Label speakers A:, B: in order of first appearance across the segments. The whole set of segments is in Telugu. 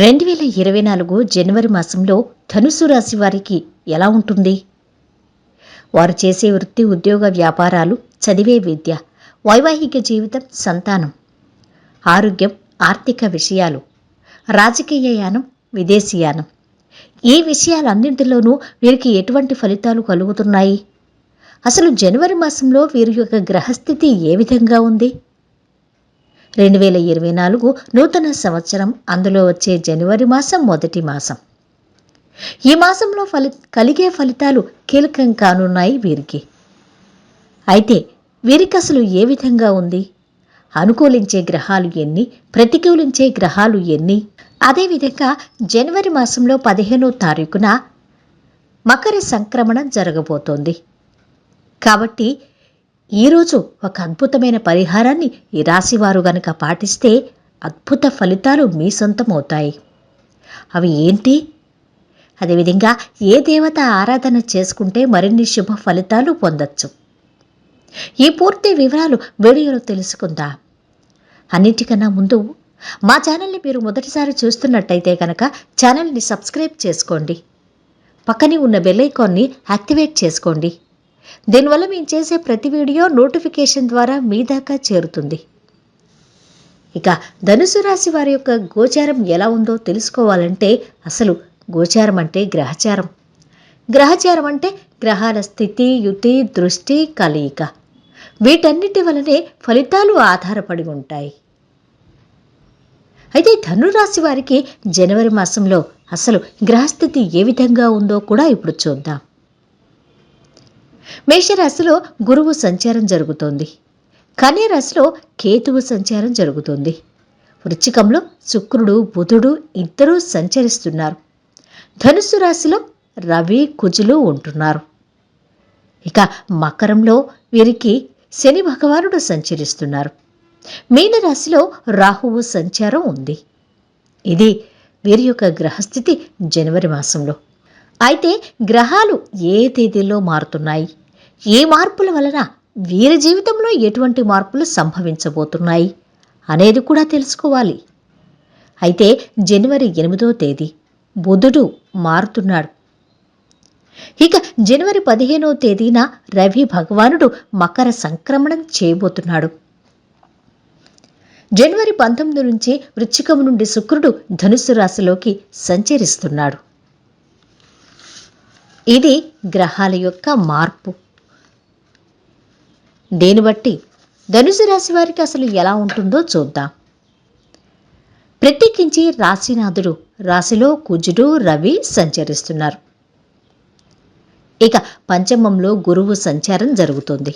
A: రెండు వేల ఇరవై నాలుగు జనవరి మాసంలో ధనుసు రాశి వారికి ఎలా ఉంటుంది? వారు చేసే వృత్తి ఉద్యోగ వ్యాపారాలు చదివే విద్య వైవాహిక జీవితం సంతానం ఆరోగ్యం ఆర్థిక విషయాలు రాజకీయ యానం విదేశీయానం ఈ విషయాలన్నింటిలోనూ వీరికి ఎటువంటి ఫలితాలు కలుగుతున్నాయి? అసలు జనవరి మాసంలో వీరి యొక్క గ్రహస్థితి ఏ విధంగా ఉంది? రెండు వేల ఇరవై నాలుగు నూతన సంవత్సరం. అందులో వచ్చే జనవరి మాసం మొదటి మాసం. ఈ మాసంలో ఫలి కలిగే ఫలితాలు కీలకం కానున్నాయి వీరికి. అయితే వీరికి అసలు ఏ విధంగా ఉంది? అనుకూలించే గ్రహాలు ఎన్ని? ప్రతికూలించే గ్రహాలు ఎన్ని? అదేవిధంగా జనవరి మాసంలో పదిహేనో తారీఖున మకర సంక్రమణం జరగబోతోంది. కాబట్టి ఈరోజు ఒక అద్భుతమైన పరిహారాన్ని ఈ రాశివారు గనక పాటిస్తే అద్భుత ఫలితాలు మీ సొంతమవుతాయి. అవి ఏంటి? అదేవిధంగా ఏ దేవత ఆరాధన చేసుకుంటే మరిన్ని శుభ ఫలితాలు పొందొచ్చు? ఈ పూర్తి వివరాలు వీడియోలో తెలుసుకుందాం. అన్నిటికన్నా ముందు మా ఛానల్ని మీరు మొదటిసారి చూస్తున్నట్టయితే కనుక ఛానల్ని సబ్స్క్రైబ్ చేసుకోండి. పక్కనే ఉన్న బెల్ ఐకాన్ని యాక్టివేట్ చేసుకోండి. దీనివల్ల మేము చేసే ప్రతి వీడియో నోటిఫికేషన్ ద్వారా మీ దాకా చేరుతుంది. ఇక ధనుసు రాశి వారి యొక్క గోచారం ఎలా ఉందో తెలుసుకోవాలంటే అసలు గోచారం అంటే గ్రహచారం. గ్రహచారం అంటే గ్రహాల స్థితి యుతి దృష్టి కలయిక. వీటన్నిటి వలనే ఫలితాలు ఆధారపడి ఉంటాయి. అయితే ధనురాశి వారికి జనవరి మాసంలో అసలు గ్రహస్థితి ఏ విధంగా ఉందో కూడా ఇప్పుడు చూద్దాం. మేషరాశిలో గురువు సంచారం జరుగుతోంది. కన్యరాశిలో కేతువు సంచారం జరుగుతుంది. వృచ్చికంలో శుక్రుడు బుధుడు ఇద్దరూ సంచరిస్తున్నారు. ధనుస్సు రాశిలో రవి కుజులు ఉంటున్నారు. ఇక మకరంలో వీరికి శని భగవానుడు సంచరిస్తున్నారు. మీనరాశిలో రాహువు సంచారం ఉంది. ఇది వీరి యొక్క గ్రహస్థితి జనవరి మాసంలో. అయితే గ్రహాలు ఏ తేదీల్లో మారుతున్నాయి? ఏ మార్పుల వలన వీరి జీవితంలో ఎటువంటి మార్పులు సంభవించబోతున్నాయి అనేది కూడా తెలుసుకోవాలి. అయితే జనవరి ఎనిమిదో తేదీ బుధుడు మారుతున్నాడు. ఇక జనవరి పదిహేనో తేదీన రవి భగవానుడు మకర సంక్రమణం చేయబోతున్నాడు. జనవరి పంతొమ్మిది నుంచి వృచ్చికం నుండి శుక్రుడు ధనుస్సు రాశిలోకి సంచరిస్తున్నాడు. ఇది గ్రహాల యొక్క మార్పు. దీన్ని బట్టి? ధనుసు రాశి వారికి అసలు ఎలా ఉంటుందో చూద్దాం. ప్రత్యేకించి రాశినాథుడు రాశిలో కుజుడు రవి సంచరిస్తున్నారు. ఇక పంచమంలో గురువు సంచారం జరుగుతుంది.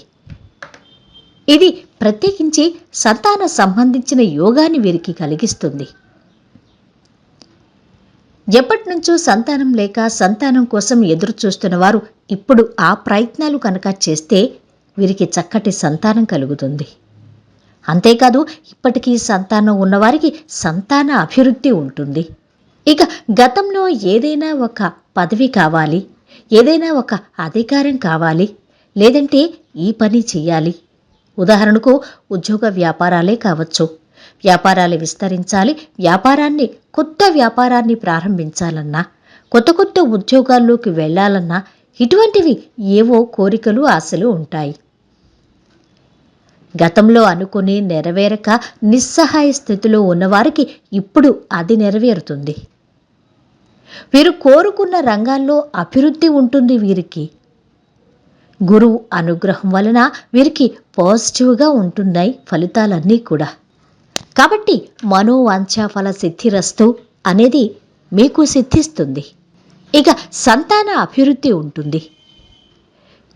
A: ఇది ప్రత్యేకించి సంతాన సంబంధించిన యోగాన్ని వీరికి కలిగిస్తుంది. ఎప్పటినుంచో సంతానం లేక సంతానం కోసం ఎదురు చూస్తున్న వారు ఇప్పుడు ఆ ప్రయత్నాలు కనుక చేస్తే వీరికి చక్కటి సంతానం కలుగుతుంది. అంతేకాదు ఇప్పటికీ సంతానం ఉన్నవారికి సంతాన అభివృద్ధి ఉంటుంది. ఇక గతంలో ఏదైనా ఒక పదవి కావాలి ఏదైనా ఒక అధికారం కావాలి లేదంటే ఈ పని చేయాలి. ఉదాహరణకు ఉద్యోగ వ్యాపారాలే కావచ్చు. వ్యాపారాలు విస్తరించాలి వ్యాపారాన్ని కొత్త వ్యాపారాన్ని ప్రారంభించాలన్నా కొత్త కొత్త ఉద్యోగాల్లోకి వెళ్ళాలన్నా ఇటువంటివి ఏవో కోరికలు ఆశలు ఉంటాయి. గతంలో అనుకుని నెరవేరక నిస్సహాయ స్థితిలో ఉన్నవారికి ఇప్పుడు అది నెరవేరుతుంది. వీరు కోరుకున్న రంగాల్లో అభివృద్ధి ఉంటుంది వీరికి. గురువు అనుగ్రహం వలన వీరికి పాజిటివ్గా ఉంటున్నాయి ఫలితాలన్నీ కూడా. కాబట్టి మనోవాంఛాఫల సిద్ధిరస్తు అనేది మీకు సిద్ధిస్తుంది. ఇక సంతాన అభివృద్ధి ఉంటుంది.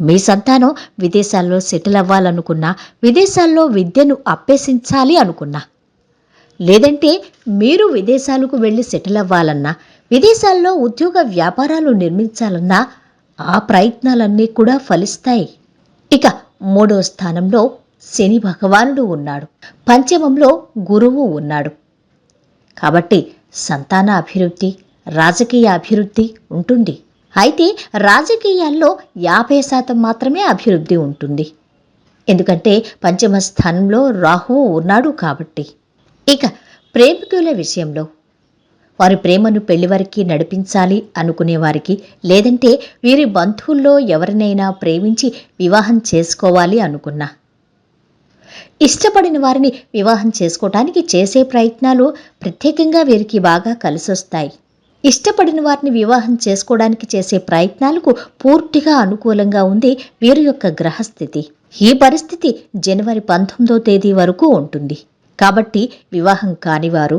A: మీ సంతానం విదేశాల్లో సెటిల్ అవ్వాలనుకున్నా విదేశాల్లో విద్యను అభ్యసించాలి అనుకున్నా. లేదంటే మీరు విదేశాలకు వెళ్ళి సెటిల్ అవ్వాలన్నా విదేశాల్లో ఉద్యోగ వ్యాపారాలు నిర్మించాలన్నా ఆ ప్రయత్నాలన్నీ కూడా ఫలిస్తాయి. ఇక మూడో స్థానంలో శని భగవానుడు ఉన్నాడు. పంచమంలో గురువు ఉన్నాడు. కాబట్టి సంతాన అభివృద్ధి రాజకీయ అభివృద్ధి ఉంటుంది. అయితే రాజకీయాల్లో యాభై శాతం మాత్రమే అభివృద్ధి ఉంటుంది. ఎందుకంటే పంచమ స్థానంలో రాహువు ఉన్నాడు కాబట్టి. ఇక ప్రేమికుల విషయంలో. వారి ప్రేమను పెళ్ళి వరకు నడిపించాలి అనుకునే వారికి లేదంటే వీరి బంధువుల్లో ఎవరినైనా ప్రేమించి వివాహం చేసుకోవాలి అనుకున్నా. ఇష్టపడిన వారిని వివాహం చేసుకోవటానికి చేసే ప్రయత్నాలు ప్రత్యేకంగా వీరికి బాగా కలిసొస్తాయి. ఇష్టపడిన వారిని వివాహం చేసుకోవడానికి చేసే ప్రయత్నాలకు పూర్తిగా అనుకూలంగా ఉంది వీరి యొక్క గ్రహస్థితి. ఈ పరిస్థితి జనవరి పంతొమ్మిదో తేదీ వరకు ఉంటుంది. కాబట్టి వివాహం కానివారు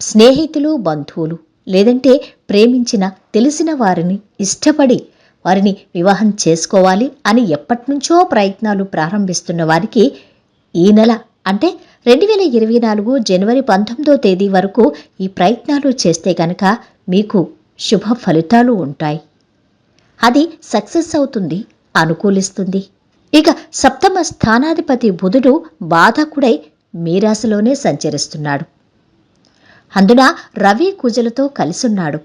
A: స్నేహితులు బంధువులు లేదంటే ప్రేమించిన తెలిసిన వారిని ఇష్టపడి వారిని వివాహం చేసుకోవాలి అని ఎప్పటినుంచో ప్రయత్నాలు ప్రారంభిస్తున్న వారికి ఈ నెల అంటే రెండు వేల ఇరవై నాలుగు జనవరి పంతొమ్మిదో తేదీ వరకు ఈ ప్రయత్నాలు చేస్తే గనక మీకు శుభ ఫలితాలు ఉంటాయి. అది సక్సెస్ అవుతుంది అనుకూలిస్తుంది. ఇక సప్తమ స్థానాధిపతి బుధుడు బాధకుడై మీరాశలోనే సంచరిస్తున్నాడు. అందున రవి కుజలతో కలిసున్నాడు.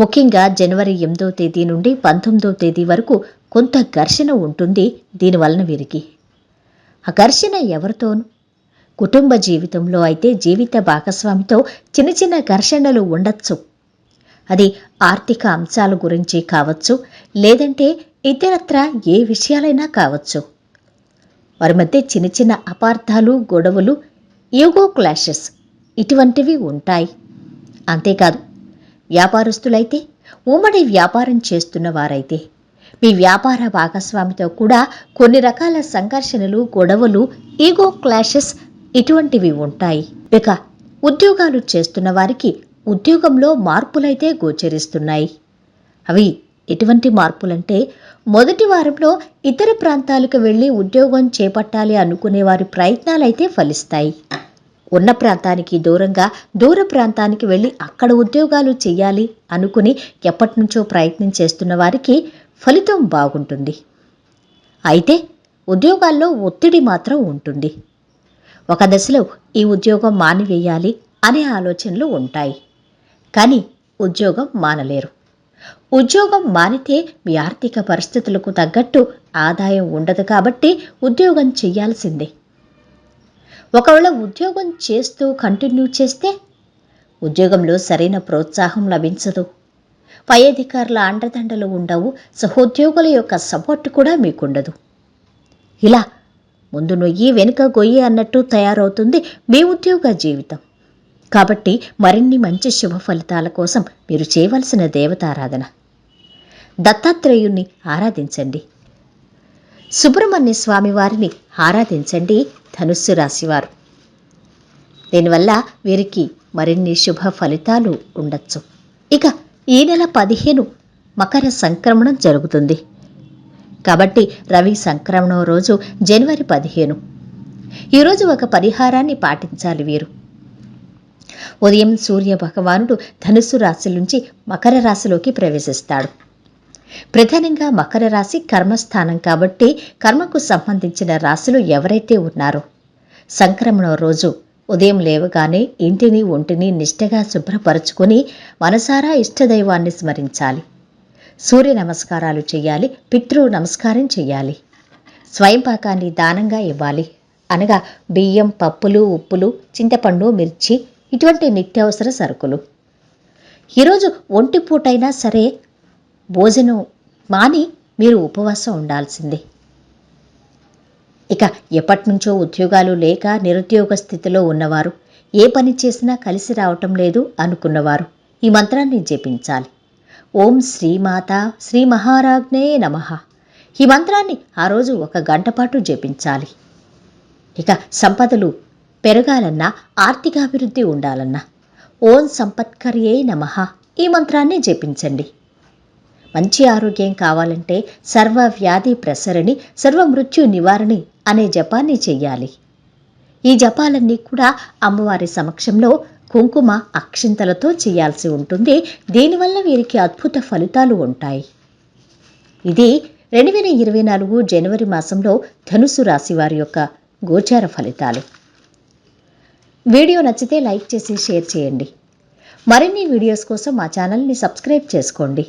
A: ముఖ్యంగా జనవరి ఎనిమిదో తేదీ నుండి పంతొమ్మిదో తేదీ వరకు కొంత ఘర్షణ ఉంటుంది దీనివలన వీరికి ఆ ఘర్షణ ఎవరితోనూ? కుటుంబ జీవితంలో అయితే జీవిత భాగస్వామితో చిన్న చిన్న ఘర్షణలు ఉండొచ్చు. అది ఆర్థిక అంశాల గురించి కావచ్చు లేదంటే ఇతరత్ర ఏ విషయాలైనా కావచ్చు. వారి మధ్య చిన్న చిన్న అపార్థాలు గొడవలు ఈగో క్లాషెస్ ఇటువంటివి ఉంటాయి. అంతేకాదు వ్యాపారస్తులైతే ఉమ్మడి వ్యాపారం చేస్తున్న వారైతే మీ వ్యాపార భాగస్వామితో కూడా కొన్ని రకాల సంఘర్షణలు గొడవలు ఈగో క్లాషెస్ ఇటువంటివి ఉంటాయి. ఇక ఉద్యోగాలు చేస్తున్న వారికి ఉద్యోగంలో మార్పులైతే గోచరిస్తున్నాయి. అవి ఎటువంటి మార్పులంటే మొదటి వారంలో ఇతర ప్రాంతాలకు వెళ్ళి ఉద్యోగం చేపట్టాలి అనుకునే వారి ప్రయత్నాలైతే ఫలిస్తాయి. ఉన్న ప్రాంతానికి దూరంగా దూర ప్రాంతానికి వెళ్ళి అక్కడ ఉద్యోగాలు చేయాలి అనుకుని ఎప్పటి నుంచో ప్రయత్నం చేస్తున్న వారికి ఫలితం బాగుంటుంది. అయితే ఉద్యోగాల్లో ఒత్తిడి మాత్రం ఉంటుంది. ఒక దశలో ఈ ఉద్యోగం మానివేయాలి అనే ఆలోచనలు ఉంటాయి. కానీ ఉద్యోగం మానలేరు. ఉద్యోగం మానితే మీ ఆర్థిక పరిస్థితులకు తగ్గట్టు ఆదాయం ఉండదు కాబట్టి ఉద్యోగం చేయాల్సిందే. ఒకవేళ ఉద్యోగం చేస్తూ కంటిన్యూ చేస్తే ఉద్యోగంలో సరైన ప్రోత్సాహం లభించదు. పై అధికారుల అండదండలు ఉండవు. సహోద్యోగుల యొక్క సపోర్ట్ కూడా మీకుండదు. ఇలా ముందు నొయ్యి వెనుక గొయ్యి అన్నట్టు తయారవుతుంది మీ ఉద్యోగ జీవితం. కాబట్టి మరిన్ని మంచి శుభ ఫలితాల కోసం మీరు చేయవలసిన దేవతారాధన. దత్తాత్రేయుణ్ణి ఆరాధించండి. సుబ్రహ్మణ్య స్వామి వారిని ఆరాధించండి ధనుస్సు రాశివారు. దీనివల్ల వీరికి మరిన్ని శుభ ఫలితాలు ఉండొచ్చు. ఇక ఈ నెల పదిహేను మకర సంక్రమణం జరుగుతుంది. కాబట్టి రవి సంక్రమణం రోజు జనవరి పదిహేను. ఈరోజు ఒక పరిహారాన్ని పాటించాలి వీరు. ఉదయం సూర్య భగవానుడు ధనుస్సు రాశి నుంచి మకర రాశిలోకి ప్రవేశిస్తాడు. ప్రధానంగా మకర రాశి కర్మస్థానం కాబట్టి కర్మకు సంబంధించిన రాశులు ఎవరైతే ఉన్నారో సంక్రమణం రోజు ఉదయం లేవగానే ఇంటిని ఒంటిని నిష్టగా శుభ్రపరచుకొని మనసారా ఇష్టదైవాన్ని స్మరించాలి. సూర్య నమస్కారాలు చేయాలి పితృ నమస్కారం చేయాలి. స్వయంపాకాన్ని దానంగా ఇవ్వాలి. అనగా బియ్యం పప్పులు ఉప్పులు చింతపండు మిర్చి ఇటువంటి నిత్యావసర సరుకులు. ఈరోజు ఒంటి పూటైనా సరే భోజనం మాని మీరు ఉపవాసం ఉండాల్సిందే. ఇక ఎప్పటినుంచో ఉద్యోగాలు లేక నిరుద్యోగ స్థితిలో ఉన్నవారు ఏ పని చేసినా కలిసి రావటం లేదు అనుకున్నవారు ఈ మంత్రాన్ని జపించాలి. ఓం శ్రీమాత శ్రీ మహారాజ్ఞే నమ. ఈ మంత్రాన్ని ఆ రోజు ఒక గంట పాటు జపించాలి. ఇక సంపదలు పెరగాలన్నా ఆర్థికాభివృద్ధి ఉండాలన్నా ఓం సంపత్కర్యే నమ ఈ మంత్రాన్ని జపించండి. మంచి ఆరోగ్యం కావాలంటే సర్వ వ్యాధి ప్రసరణి సర్వ మృత్యు నివారణి అనే జపాన్ని చెయ్యాలి. ఈ జపాలన్నీ కూడా అమ్మవారి సమక్షంలో కుంకుమ అక్షింతలతో చేయాల్సి ఉంటుంది. దీనివల్ల వీరికి అద్భుత ఫలితాలు ఉంటాయి. ఇది రెండు వేల ఇరవై నాలుగు జనవరి మాసంలో ధనుసు రాశి వారి యొక్క గోచార ఫలితాలు. వీడియో నచ్చితే లైక్ చేసి షేర్ చేయండి. మరిన్ని వీడియోస్ కోసం మా ఛానల్ని సబ్స్క్రైబ్ చేసుకోండి.